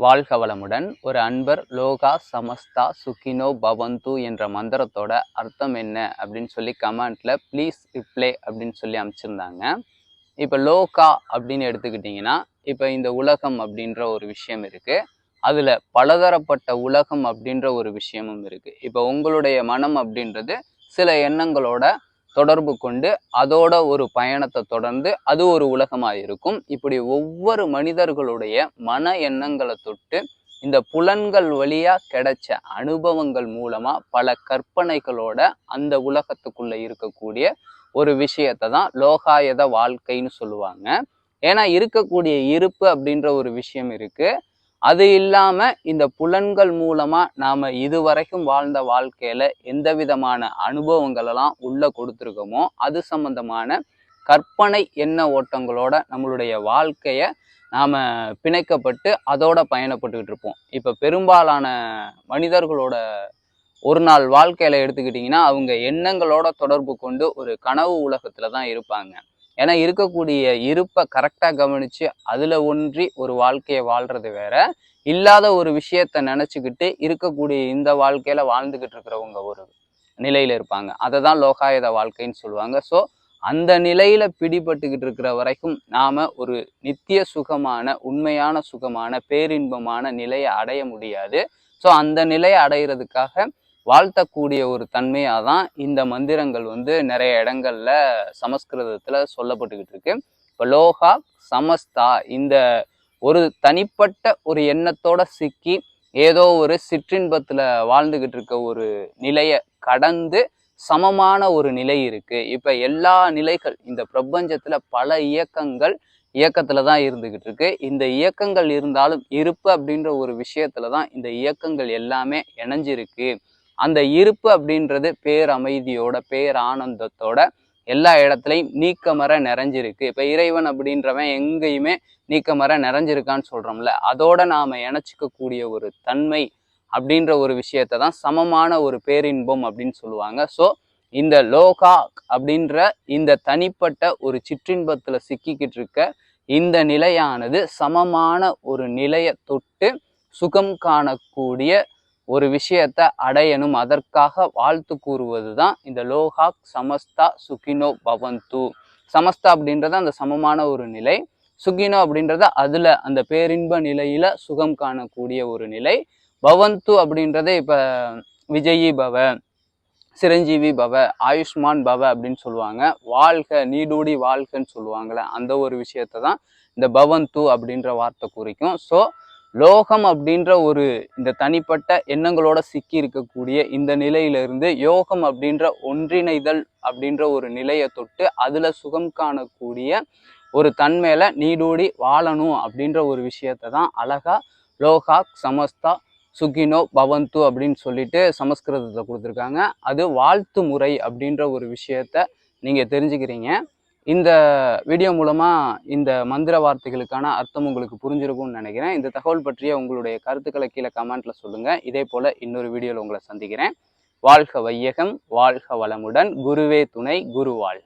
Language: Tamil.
வாழ்க வளமுடன் ஒரு அன்பர் லோகா சமஸ்தா சுகினோ பவந்து என்ற மந்திரத்தோட அர்த்தம் என்ன அப்படின்னு சொல்லி கமெண்ட்டில் ப்ளீஸ் ரிப்ளை அப்படின்னு சொல்லி அமைச்சிருந்தாங்க. இப்போ லோகா அப்படின்னு எடுத்துக்கிட்டிங்கன்னா இப்போ இந்த உலகம் அப்படின்ற ஒரு விஷயம் இருக்குது அதில் பலதரப்பட்ட உலகம் அப்படின்ற ஒரு விஷயமும் இருக்குது இப்போ உங்களுடைய மனம் அப்படின்றது சில எண்ணங்களோட தொடர்பு கொண்டு அதோட ஒரு பயணத்தை தொடர்ந்து அது ஒரு உலகமாக இருக்கும். இப்படி ஒவ்வொரு மனிதர்களுடைய மன எண்ணங்களை தொட்டு இந்த புலன்கள் வழியாக கிடைச்ச அனுபவங்கள் மூலமாக பல கற்பனைகளோட அந்த உலகத்துக்குள்ளே இருக்கக்கூடிய ஒரு விஷயத்தை தான் லோகாயத வாழ்க்கைன்னு சொல்லுவாங்க. ஏன்னா இருக்கக்கூடிய இருப்பு அப்படின்ற ஒரு விஷயம் இருக்குது அது இல்லாமல் இந்த புலன்கள் மூலமாக நாம் இதுவரைக்கும் வாழ்ந்த வாழ்க்கையில் எந்த விதமான அனுபவங்களெல்லாம் உள்ளே கொடுத்துருக்கோமோ அது சம்பந்தமான கற்பனை எண்ண ஓட்டங்களோட நம்மளுடைய வாழ்க்கையை நாம் பிணைக்கப்பட்டு அதோட பயணப்பட்டுக்கிட்டு இருப்போம். இப்போ பெரும்பாலான மனிதர்களோட ஒரு நாள் வாழ்க்கையில் எடுத்துக்கிட்டிங்கன்னா அவங்க எண்ணங்களோட தொடர்பு கொண்டு ஒரு கனவு உலகத்தில் தான் இருப்பாங்க. ஏன்னா இருக்கக்கூடிய இருப்பை கரெக்டாக கவனித்து அதில் ஒன்றி ஒரு வாழ்க்கையை வாழ்கிறது வேற. இல்லாத ஒரு விஷயத்த நினச்சிக்கிட்டு இருக்கக்கூடிய இந்த வாழ்க்கையில் வாழ்ந்துக்கிட்டு இருக்கிறவங்க ஒரு நிலையில் இருப்பாங்க. அதை தான் லோகாயுத வாழ்க்கைன்னு சொல்லுவாங்க. ஸோ அந்த நிலையில பிடிபட்டுக்கிட்டு இருக்கிற வரைக்கும் நாம ஒரு நித்திய சுகமான உண்மையான சுகமான பேரின்பமான நிலையை அடைய முடியாது. ஸோ அந்த நிலையை அடையிறதுக்காக வாழ்த்தக்கூடிய ஒரு தன்மையாக தான் இந்த மந்திரங்கள் வந்து நிறைய இடங்கள்ல சமஸ்கிருதத்தில் சொல்லப்பட்டுக்கிட்டு இருக்கு. இப்போ லோகா சமஸ்தா இந்த ஒரு தனிப்பட்ட ஒரு எண்ணத்தோட சிக்கி ஏதோ ஒரு சிற்றின்பத்தில் வாழ்ந்துக்கிட்டு இருக்க ஒரு நிலையை கடந்து சமமான ஒரு நிலை இருக்குது இப்போ எல்லா நிலைகள் இந்த பிரபஞ்சத்தில் பல இயக்கங்கள் இயக்கத்தில் தான் இருந்துக்கிட்டு இருக்கு. இந்த இயக்கங்கள் இருந்தாலும் இருப்பு அப்படின்ற ஒரு விஷயத்தில் தான் இந்த இயக்கங்கள் எல்லாமே இணைஞ்சிருக்கு. அந்த இருப்பு அப்படின்றது பேரமைதியோட பேரானந்தத்தோட எல்லா இடத்துலையும் நீக்கமர நிறைஞ்சிருக்கு. இப்போ இறைவன் அப்படின்றவன் எங்கேயுமே நீக்கமர நிறைஞ்சிருக்கான்னு சொல்றோம்ல அதோட நாம இணைச்சிக்கக்கூடிய ஒரு தன்மை அப்படின்ற ஒரு விஷயத்தை தான் சமமான ஒரு பேரின்பம் அப்படின்னு சொல்லுவாங்க. ஸோ இந்த லோகா அப்படின்ற இந்த தனிப்பட்ட ஒரு சிற்றின்பத்தில் சிக்கிக்கிட்டு இருக்க இந்த நிலையானது சமமான ஒரு நிலையை தொட்டு சுகம் காணக்கூடிய ஒரு விஷயத்தை அடையணும். அதற்காக வாழ்த்து கூறுவது தான் இந்த லோகாக் சமஸ்தா சுகினோ பவந்து. சமஸ்தா அப்படின்றது அந்த சமமான ஒரு நிலை. சுகினோ அப்படின்றத அதில் அந்த பேரின்ப நிலையில் சுகம் காணக்கூடிய ஒரு நிலை. பவந்து அப்படின்றத இப்போ விஜயி பவ சிரஞ்சீவி பவ ஆயுஷ்மான் பவ அப்படின்னு சொல்லுவாங்க. வாழ்க நீடூடி வாழ்கன்னு சொல்லுவாங்கள்ல அந்த ஒரு விஷயத்தை தான் இந்த பவந்து அப்படின்ற வார்த்தை குறிக்கும். ஸோ லோகம் அப்படின்ற ஒரு இந்த தனிப்பட்ட எண்ணங்களோட சிக்கி இருக்கக்கூடிய இந்த நிலையிலிருந்து யோகம் அப்படின்ற ஒன்றிணைதல் அப்படின்ற ஒரு நிலையை தொட்டு அதில் சுகம் காணக்கூடிய ஒரு தன்மையில நீடூடி வாழணும் அப்படின்ற ஒரு விஷயத்தை தான் அழகா லோகாக் சமஸ்தா சுகினோ பவந்து அப்படின்னு சொல்லிட்டு சமஸ்கிருதத்தை கொடுத்துருக்காங்க. அது வாழ்த்து முறை அப்படின்ற ஒரு விஷயத்த நீங்கள் தெரிஞ்சுக்கிறீங்க. இந்த வீடியோ மூலமாக இந்த மந்திர வார்த்தைகளுக்கான அர்த்தம் உங்களுக்கு புரிஞ்சிருக்கும்னு நினைக்கிறேன். இந்த தகவல் பற்றிய உங்களுடைய கருத்துக்களை கீழே கமெண்ட்டில் சொல்லுங்கள் இதே போல் இன்னொரு வீடியோவில் உங்களை சந்திக்கிறேன். வாழ்க வையகம் வாழ்க வளமுடன். குருவே துணை குருவாள்